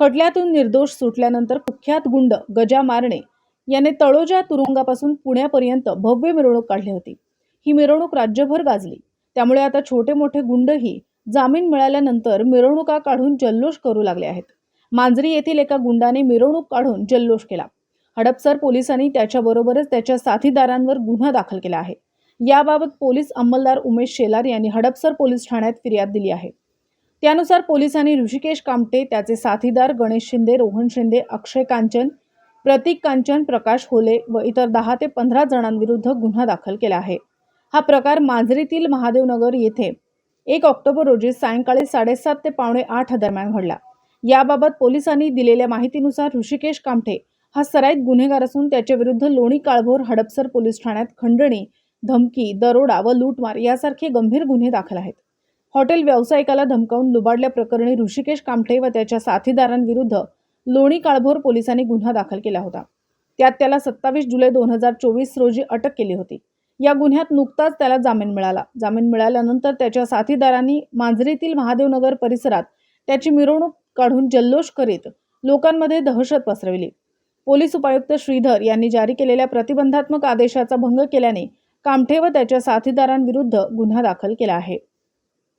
खटल्यातून निर्दोष सुटल्यानंतर कुख्यात गुंड गजा मारणे याने तळोजा तुरुंगापासून पुण्यापर्यंत भव्य मिरवणूक काढली होती. ही मिरवणूक राज्यभर गाजली. त्यामुळे आता छोटे मोठे गुंडही जामीन मिळाल्यानंतर मिरवणुका काढून जल्लोष करू लागले आहेत. मांजरी येथील एका गुंडाने मिरवणूक काढून जल्लोष केला. हडपसर पोलिसांनी त्याच्याबरोबरच त्याच्या साथीदारांवर गुन्हा दाखल केला आहे. याबाबत पोलीस अंमलदार उमेश शेलार यांनी हडपसर पोलीस ठाण्यात फिर्याद दिली आहे. त्यानुसार पोलिसांनी ऋषिकेश कामटे त्याचे साथीदार गणेश शिंदे रोहन शिंदे अक्षय कांचन प्रतीक कांचन प्रकाश होले व इतर दहा ते पंधरा जणांविरुद्ध गुन्हा दाखल केला आहे. हा प्रकार मांजरीतील महादेवनगर येथे एक ऑक्टोबर रोजी सायंकाळी साडेसात ते पावणे आठ दरम्यान घडला. याबाबत पोलिसांनी दिलेल्या माहितीनुसार ऋषिकेश कामठे हा सराईत गुन्हेगार असून त्याच्याविरुद्ध लोणी काळभोर हडपसर पोलीस ठाण्यात खंडणी धमकी दरोडा व लूटमार यासारखे गंभीर गुन्हे दाखल आहेत. हॉटेल व्यावसायिकाला धमकावून लुबाडल्याप्रकरणी ऋषिकेश कामठे व त्याच्या साथीदारांविरुद्ध लोणी काळभोर पोलिसांनी गुन्हा दाखल केला होता. त्यात त्याला सत्तावीस जुलै दोन हजार चोवीस रोजी अटक केली होती. या गुन्ह्यात नुकताच त्याला जामीन मिळाला. जामीन मिळाल्यानंतर त्याच्या साथीदारांनी मांजरीतील महादेवनगर परिसरात त्याची मिरवणूक काढून जल्लोष करीत लोकांमध्ये दहशत पसरविली. पोलीस उपायुक्त श्रीधर यांनी जारी केलेल्या प्रतिबंधात्मक आदेशाचा भंग केल्याने कामठे व त्याच्या साथीदारांविरुद्ध गुन्हा दाखल केला आहे.